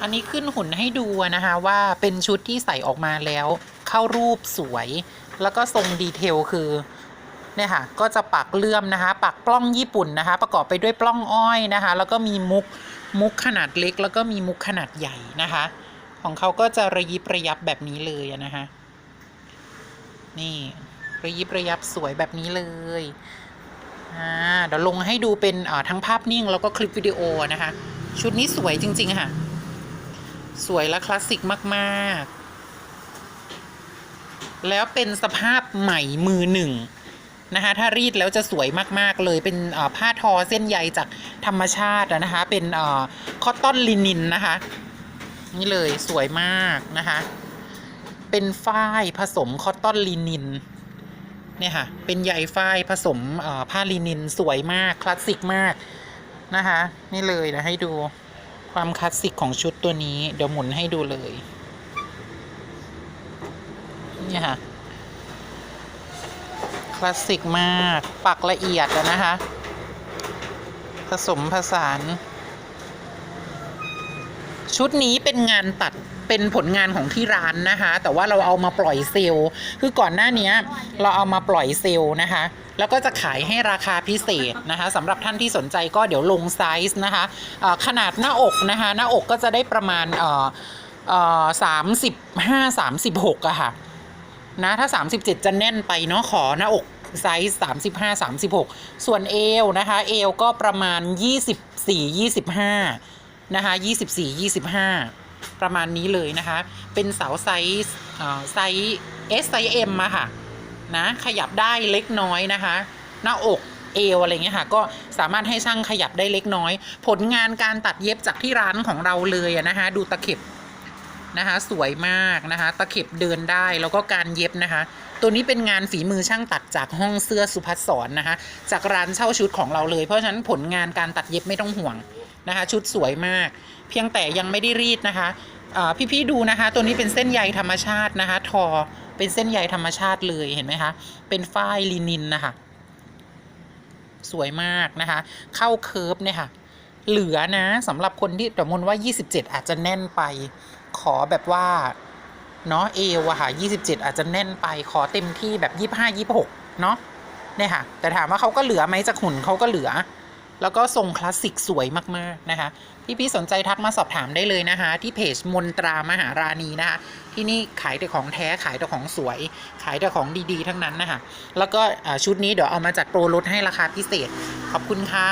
อันนี้ขึ้นหุ่นให้ดูนะคะว่าเป็นชุดที่ใส่ออกมาแล้ว เข้ารูปสวย แล้วก็ทรงดีเทลคือเนี่ยค่ะก็จะปักเลื่อมนะคะ ปักปล้องญี่ปุ่นนะคะ ประกอบไปด้วยปล้องอ้อยนะคะ แล้วก็มีมุกมุกขนาดเล็ก แล้วก็มีมุกขนาดใหญ่นะคะ ของเขาก็จะระยิบระยับแบบนี้เลยนะคะนี่ระยิบระยับสวยแบบนี้เลยอ่าเดี๋ยวลงให้ดูเป็นทั้งภาพนิ่งแล้วก็คลิปวิดีโอนะคะ ชุดนี้สวยจริง ๆ ค่ะ สวยและคลาสสิกมากๆ แล้วเป็นสภาพใหม่มือหนึ่งนะคะถ้ารีดแล้วจะสวยมากๆเลยเป็นผ้าทอเส้นใยจากธรรมชาตินะคะเป็นคอตตอนลินินนะคะ นี่เลยสวยมากนะคะเป็นฝ้ายผสมคอตตอนลินินเนี่ยค่ะเป็นใยฝ้ายผสมผ้าลินินสวยมากคลาสสิกมากนะคะนี่เลยนะให้ดู ความคลาสสิกของชุดตัวนี้ เดี๋ยวหมุนให้ดูเลย เนี่ยค่ะ คลาสสิกมาก ปักละเอียดอะนะคะ ผสมผสาน ชุดนี้เป็นงานตัดเป็นผลงานของที่ร้านนะคะ แต่ว่าเราเอามาปล่อยเซลล์ คือก่อนหน้านี้เราเอามาปล่อยเซลล์นะคะ แล้วก็จะขายให้ราคาพิเศษนะคะสำหรับท่านที่สนใจก็เดี๋ยวลงไซส์นะคะขนาดหน้าอกนะคะหน้าอกก็จะได้ประมาณเอ่อเอ่อสามสิบห้าสามสิบหกอะค่ะนะถ้า 37 จะแน่นไปเนาะขอหน้าอกไซส์35 36 ส่วนเอวนะคะเอวก็ประมาณ 24 25นะคะ24 25 ประมาณนี้เลยนะคะ เป็นเสาไซส์ไซส์ S ไซส์ M อะค่ะ นะ ขยับได้เล็กน้อยนะคะ หน้าอกเอวอะไรเงี้ยค่ะก็สามารถให้ช่างขยับได้เล็กน้อย ผลงานการตัดเย็บจากที่ร้านของเราเลยนะคะดูตะเข็บนะคะสวยมากนะคะตะเข็บเดินได้แล้วก็การเย็บนะคะ ตัวนี้เป็นงานฝีมือช่างตัดจากห้องเสื้อสุภัสสรนะคะ จากร้านเช่าชุดของเราเลย เพราะฉะนั้นผลงานการตัดเย็บไม่ต้องห่วงนะคะ ชุดสวยมาก เพียงแต่ยังไม่ได้รีดนะคะ พี่ๆดูนะคะ ตัวนี้เป็นเส้นใยธรรมชาตินะคะ ทอเป็นเส้นใยธรรมชาติเลยเห็นไหมคะ เป็นฝ้ายลินินนะคะ สวยมากนะคะ เข้าเคิร์ฟเนี่ยค่ะ เหลือนะสำหรับคนที่แต่มนว่า 27 อาจจะแน่นไป ขอแบบว่าเนาะเอวอะค่ะ 27 อาจจะแน่นไปขอเต็มที่แบบ 25 26 เนาะเนี่ยค่ะ แต่ถามว่าเขาก็เหลือไหมจากหุ่นเขาก็เหลือ แล้วก็ทรงคลาสสิกสวยมากๆนะคะพี่ๆสนใจทักมาสอบถามได้เลยนะคะ ที่เพจมนตรามหาราณีนะคะ ที่นี่ขายแต่ของแท้ขายแต่ของสวย ขายแต่ของดีๆ ทั้งนั้นนะคะแล้วก็ชุดนี้เดี๋ยวเอามาจัดโปรลดให้ราคาพิเศษ ขอบคุณค่ะ